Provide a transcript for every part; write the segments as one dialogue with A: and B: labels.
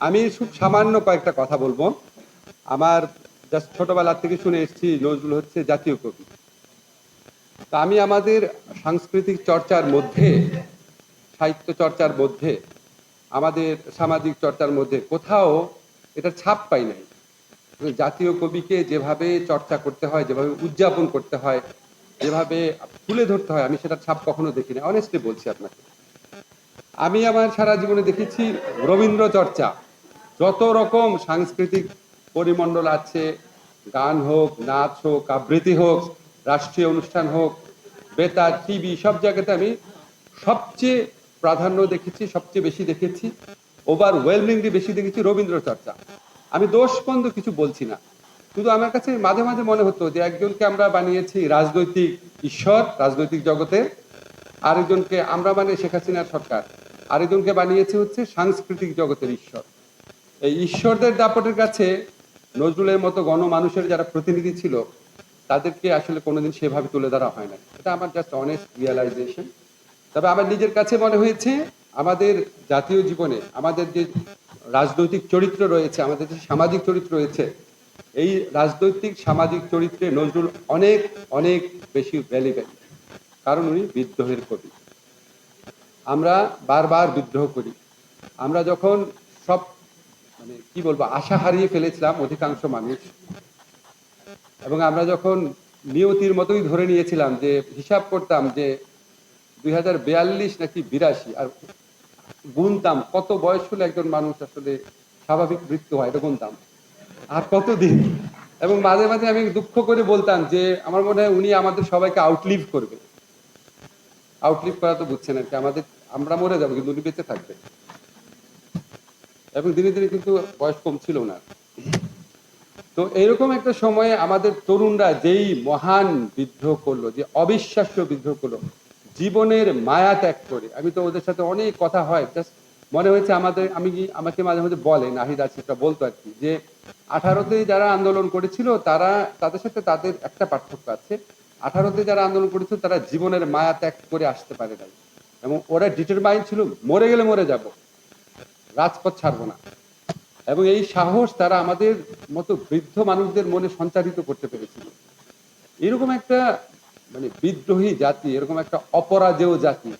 A: আমি খুব সামান্য কয়েকটা কথা বলব। আমার জাস্ট ছোটবেলা থেকে শুনে এসেছি, নজরুল হচ্ছে জাতীয় কবি। তা আমি আমাদের সাংস্কৃতিক চর্চার মধ্যে, সাহিত্য চর্চার মধ্যে, আমাদের সামাজিক চর্চার মধ্যে কোথাও এটা ছাপ পাই নাই। জাতীয় কবিকে যেভাবে চর্চা করতে হয়, যেভাবে উদযাপন করতে হয়, যেভাবে তুলে ধরতে হয়, আমি সেটা ছাপ কখনো দেখি না অনেস্টলি বলছি আপনাকে। আমি আমার সারা জীবনে দেখেছি রবীন্দ্র চর্চা। যত রকম সাংস্কৃতিক পরিমণ্ডল আছে, গান হোক, নাচ হোক, আবৃত্তি হোক, রাষ্ট্রীয় অনুষ্ঠান হোক বেতার টিভি, সব জায়গাতে আমি সবচেয়ে প্রাধান্য দেখেছি, সবচেয়ে বেশি দেখেছি, ওভার ওভারওয়েলমিংলি বেশি দেখেছি রবীন্দ্র চর্চা। আমি দোষ বন্ধ কিছু বলছি না। শুধু আমার কাছে মাঝে মাঝে মনে হতো যে একজনকে আমরা বানিয়েছি রাজনৈতিক ঈশ্বর, রাজনৈতিক জগতের আরেকজনকে আমরা মানে শেখ হাসিনার সরকার, আরেকজনকে বানিয়েছে হচ্ছে সাংস্কৃতিক জগতের ঈশ্বর। এই ঈশ্বরদের দাপটের কাছে নজরুলের মতো গণমানুষের যারা প্রতিনিধি ছিল, তাদেরকে আসলে কোনোদিন সেভাবে তুলে ধরা হয় না এটা আমার জাস্ট অনেস্ট রিয়েলাইজেশন তবে আমার নিজের কাছে মনে হয়েছে, আমাদের জাতীয় জীবনে আমাদের যে রাজনৈতিক চরিত্র রয়েছে, আমাদের যে সামাজিক চরিত্র রয়েছে, এই রাজনৈতিক সামাজিক চরিত্রে নজরুল অনেক অনেক বেশি রেলিভেন্ট কারণ উনি বিদ্রোহের কবি। আমরা বারবার বিদ্রোহ করি। আমরা যখন সব মানে কি বলব, আশা হারিয়ে ফেলেছিলাম অধিকাংশ মানুষ। এবং আমরা যখন নিয়তির মতোই ধরে নিয়েছিলাম যে হিসাব করতাম যে দুই হাজার বিয়াল্লিশ নাকি বিরাশি, আর গুনতাম কত বয়স হলে একজন মানুষ আসলে স্বাভাবিক মৃত্যু হয়, এটা গুনতাম। আর কতদিন? এবং মাঝে মাঝে আমি দুঃখ করে বলতাম যে আমার মনে হয় উনি আমাদের সবাইকে আউটলিভ করবে। আউটলিভ করা তো বুঝছেন আর কি, আমাদের, আমরা মরে যাব, কিন্তু উনি বেঁচে থাকবে। এবং দিনে দিনে কিন্তু বয়স কম ছিল না তো এরকম একটা সময়ে আমাদের তরুণরা যেই মহান বিদ্রোহ করল, যে অবিশ্বাস্য বিদ্রোহ করল, জীবনের মায়া ত্যাগ করে, আমি তো ওদের সাথে অনেক কথা হয় জাস্ট মনে হয়েছে আমাদের, আমি আমাকে মাঝে মাঝে বলে, নাহিদ আসিফরা বলতো আর কি, যে আঠারোতে যারা আন্দোলন করেছিল, তারা, তাদের সাথে তাদের একটা পার্থক্য আছে, আঠারোতে যারা আন্দোলন করেছিল, তারা জীবনের মায়া ত্যাগ করে আসতে পারে নাই। এবং ওরা ডিটারমাইন ছিল, মরে গেলে মরে যাব। রাজপথ ছাড়বো না। এবং এই সাহস তারা আমাদের মতো বৃদ্ধ মানুষদের মনে সঞ্চারিত করতে পেরেছিল। এরকম একটা মানে বিদ্রোহী জাতি, এরকম একটা অপরাজেয় জাতি,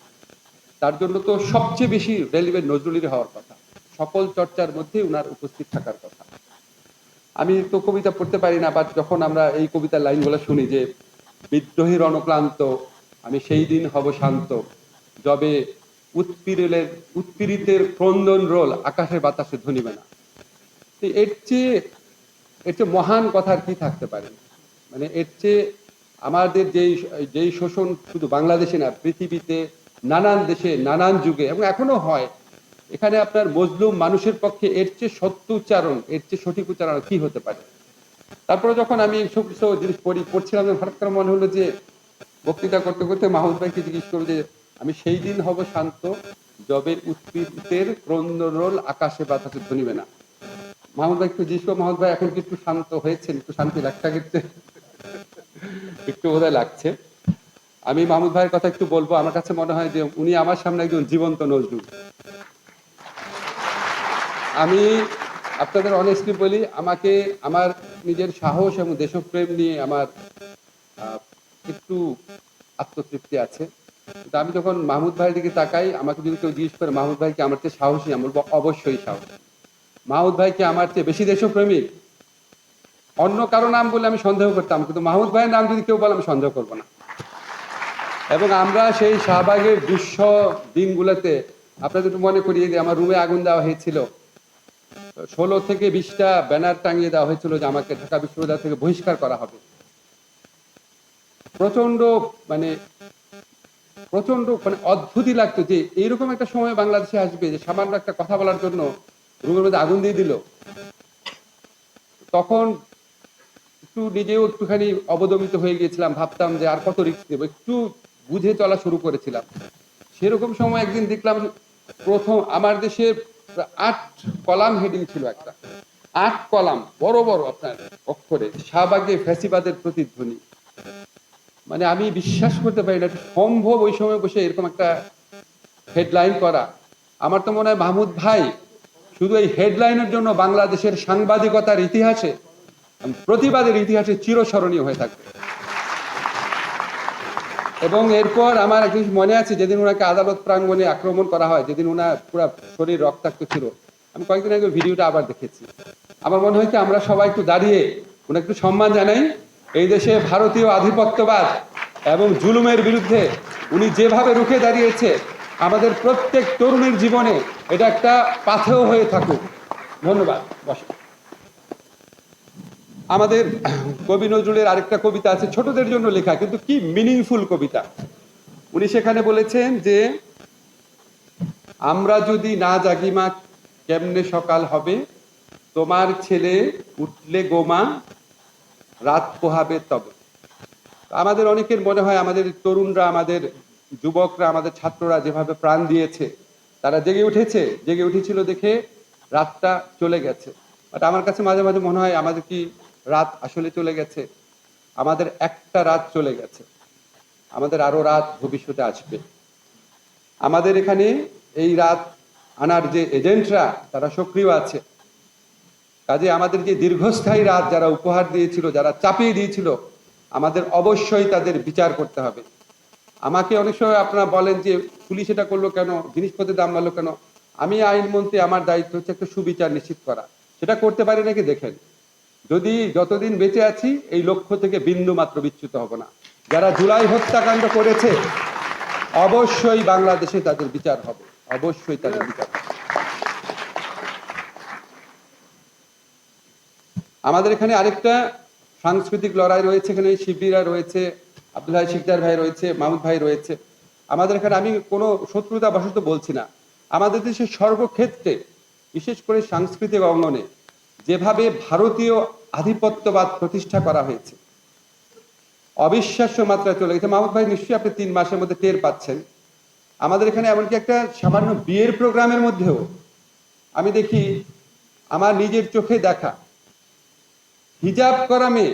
A: তার জন্য তো সবচেয়ে বেশি রেলিভেন্ট নজরুলের হওয়ার কথা। সকল চর্চার মধ্যে উনার উপস্থিত থাকার কথা। আমি তো কবিতা পড়তে পারি না বাট যখন আমরা এই কবিতার লাইনগুলো শুনি যে বিদ্রোহীর অনক্লান্ত আমি সেই দিন হব শান্ত, যবে উৎপীড়নের, উৎপীড়িতের ক্রন্দন রোল আকাশে বাতাসে ধনিবে না। এর চেয়ে এর চেয়ে মহান কথা কি থাকতে পারে? মানে এর চেয়ে আমাদের যেই যেই শোষণ শুধু বাংলাদেশে না, পৃথিবীতে নানান দেশে, নানান যুগে, এবং এখনও হয়। এখানে আপনার মজলুম মানুষের পক্ষে এর চেয়ে সত্য উচ্চারণ, এর চেয়ে সঠিক উচ্চারণ কি হতে পারে? তারপরে যখন আমি এইসব জিনিস পড়ি, পড়ছিলাম হঠাৎ করে মনে হলো যে বক্তৃতা করতে করতে মাহমুদ ভাইকে জিজ্ঞেস করব যে আমি সেই দিন হব শান্ত, জবের উৎপীড়িতের ক্রন্দরোল আকাশে বাতাসে ধনিবে না। মাহমুদ ভাই, একটু জিজ্ঞেস মাহমুদ ভাই, এখন কি একটু শান্ত হয়েছেন? একটু শান্তি লাগছে কিন্তু একটু বোধহয় লাগছে। আমি মাহমুদ ভাইয়ের কথা একটু বলব, আমার কাছে মনে হয় যে উনি আমার সামনে একজন জীবন্ত নজরুল। আমি আপনাদের অনেস্টলি বলি, আমাকে, আমার নিজের সাহস এবং দেশপ্রেম নিয়ে আমার একটু আত্মতৃপ্তি আছে। কিন্তু আমি যখন মাহমুদ ভাইয়ের দিকে তাকাই, আমাকে যদি কেউ জিজ্ঞেস করে, মাহমুদ ভাই কি আমার চেয়ে সাহসী? আমি বলব, অবশ্যই সাহস। মাহমুদ ভাই কি আমার চেয়ে বেশি দেশপ্রেমিক? অন্য কারও নাম বলে আমি সন্দেহ করতাম, কিন্তু মাহমুদ ভাইয়ের নাম যদি কেউ বলে, আমি সন্দেহ করব না। এবং আমরা সেই শাহবাগের দুঃস দিনগুলোতে, আপনাদের একটু মনে করিয়ে দিই, আমার রুমে আগুন দেওয়া হয়েছিল। ষোলো থেকে বিশটা ব্যানার টাঙিয়ে দেওয়া হয়েছিল যে আমাকে ঢাকা বিশ্ববিদ্যালয় থেকে বহিষ্কার করা হবে। প্রচণ্ড মানে প্রচণ্ড মানে অদ্ভুতই লাগতো যে এইরকম একটা সময় বাংলাদেশে আসবে, যে সামান্য একটা কথা বলার জন্য রুমের মধ্যে আগুন দিয়ে দিল। তখন একটু নিজেও একটুখানি অবদমিত হয়ে গিয়েছিলাম, ভাবতাম যে আর কত রিস্ক নেব একটু বুঝে চলা শুরু করেছিলাম। সেরকম সময় একদিন দেখলাম প্রথম, আমার দেশে আট কলাম হেডিং ছিল একটা। আট কলাম, বড় বড় আপনার অক্ষরে, শাহবাগে ফ্যাসিবাদের প্রতিধ্বনি। মানে আমি বিশ্বাস করতে পারি না সম্ভব ওই সময় বসে এরকম একটা হেডলাইন করা। আমার তো মনে হয় মাহমুদ ভাই শুধু এই হেডলাইনের জন্য বাংলাদেশের সাংবাদিকতার ইতিহাসে, প্রতিবাদের ইতিহাসে চিরস্মরণীয় হয়ে থাকবে। এবং এরপর আমার এক মনে আছে যেদিন ওনাকে আদালত প্রাঙ্গণে আক্রমণ করা হয়, যেদিন ওনার পুরো শরীর রক্তাক্ত ছিল। আমি কয়েকদিন আগে ভিডিওটা আবার দেখেছি। আমার মনে হয় কি আমরা সবাই একটু দাঁড়িয়ে, ওনাকে একটু সম্মান জানাই। এই দেশে ভারতীয় আধিপত্যবাদ এবং জুলুমের বিরুদ্ধে উনি যেভাবে রুখে দাঁড়িয়েছে, আমাদের প্রত্যেক তরুণের জীবনে এটা একটা পাথেও হয়ে থাকুক। ধন্যবাদ, বসে। আমাদের কবি নজরুলের আরেকটা কবিতা আছে, ছোটদের জন্য লেখা, কিন্তু কি মিনিংফুল কবিতা। উনি সেখানে বলেছেন যে, আমরা যদি না জাগি মা, কেমনে সকাল হবে? তোমার ছেলে উঠলে গোমা রাত পোহাবে তবে। আমাদের অনেকের মনে হয় আমাদের তরুণরা, আমাদের যুবকরা, আমাদের ছাত্ররা যেভাবে প্রাণ দিয়েছে, তারা জেগে উঠেছে, জেগে উঠেছিল দেখে রাতটা চলে গেছে। বাট আমার কাছে মাঝে মাঝে মনে হয় আমাদের কি রাত আসলে চলে গেছে? আমাদের একটা রাত চলে গেছে। আমাদের আরও রাত ভবিষ্যতে আসবে। আমাদের এখানে এই রাত আনার যে এজেন্টরা, তারা সক্রিয় আছে। কাজে আমাদের যে দীর্ঘস্থায়ী রাত যারা উপহার দিয়েছিল, যারা চাপিয়ে দিয়েছিল, আমাদের অবশ্যই তাদের বিচার করতে হবে। আমাকে অনেক সময় আপনারা বলেন যে, পুলিশ এটা করল কেন? জিনিসপত্রের দাম বাড়লো কেন? আমি আইনমন্ত্রী আমার দায়িত্ব হচ্ছে একটা সুবিচার নিশ্চিত করা। সেটা করতে পারি নাকি দেখেন। যদি যতদিন বেঁচে আছি, এই লক্ষ্য থেকে বিন্দু মাত্র বিচ্যুত হব না। যারা জুলাই হত্যাকাণ্ড করেছে, অবশ্যই বাংলাদেশে তাদের বিচার হবে। অবশ্যই তাদের বিচার আমাদের এখানে আরেকটা সাংস্কৃতিক লড়াই রয়েছে এখানে শিবিরা রয়েছে আব্দুল হাই শিকদার ভাই রয়েছে, মাহমুদ ভাই রয়েছে। আমাদের এখানে আমি কোনো শত্রুতা বশত বলছি না। আমাদের দেশের সর্বক্ষেত্রে, বিশেষ করে সাংস্কৃতিক অঙ্গনে, যেভাবে ভারতীয় আধিপত্যবাদ প্রতিষ্ঠা করা হয়েছে, অবিশ্বাস্য মাত্রায় চলে গেছে। মাহমুদ ভাই, নিশ্চয়ই আপনি তিন মাসের মধ্যে টের পাচ্ছেন। আমাদের এখানে এমনকি একটা সামান্য বিয়ের প্রোগ্রামের মধ্যেও, আমি দেখি, আমার নিজের চোখে দেখা হিজাব করা মেয়ে,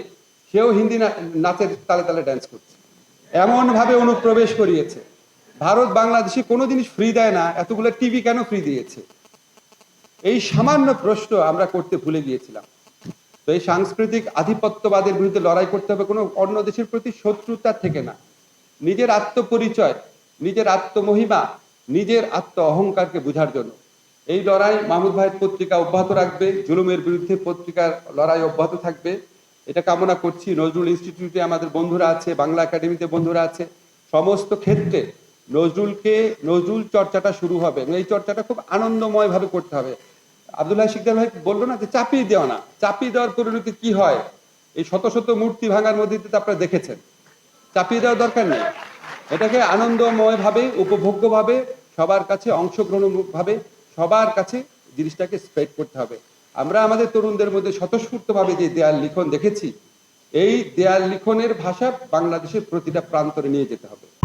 A: সেও হিন্দি নাচের তালে তালে ড্যান্স করছে। এমন ভাবে অনুপ্রবেশ করিয়েছে। ভারত বাংলাদেশে কোনো জিনিস ফ্রি দেয় না, এতগুলো টিভি কেন ফ্রি দিয়েছে? এই সামান্য প্রশ্ন আমরা করতে ভুলে গিয়েছিলাম। তো এই সাংস্কৃতিক আধিপত্যবাদের বিরুদ্ধে লড়াই করতে হবে, কোনো অন্য দেশের প্রতি শত্রুতা থেকে না। নিজের আত্মপরিচয়, নিজের আত্মমহিমা, নিজের আত্ম অহংকারকে বোঝার জন্য। এই লড়াই মাহমুদ ভাইয়ের পত্রিকা অব্যাহত রাখবে, জুলুমের বিরুদ্ধে পত্রিকার লড়াই অব্যাহত থাকবে। এটা কামনা করছি নজরুল ইনস্টিটিউটে আমাদের বন্ধুরা আছে, বাংলা একাডেমিতে বন্ধুরা আছে। সমস্ত ক্ষেত্রে নজরুলকে, নজরুল চর্চাটা শুরু হবে এবং এই চর্চাটা খুব আনন্দময় ভাবে করতে হবে। আব্দুল্লাহ শিকদার ভাই বলল না যে চাপিয়ে দেওয়া না। চাপিয়ে দেওয়ার পরিণতি কি হয়? এই শত শত মূর্তি ভাঙার মধ্যে আপনারা দেখেছেন। চাপিয়ে দেওয়ার দরকার নেই। এটাকে আনন্দময় ভাবে উপভোগ্য ভাবে সবার কাছে অংশগ্রহণ ভাবে সবার কাছে জিনিসটাকে স্প্রেড করতে হবে। আমরা আমাদের তরুণদের মধ্যে স্বতঃস্ফূর্তভাবে যে দেয়াল লিখন দেখেছি, এই দেয়াল লিখনের ভাষা বাংলাদেশের প্রতিটা প্রান্তরে নিয়ে যেতে হবে।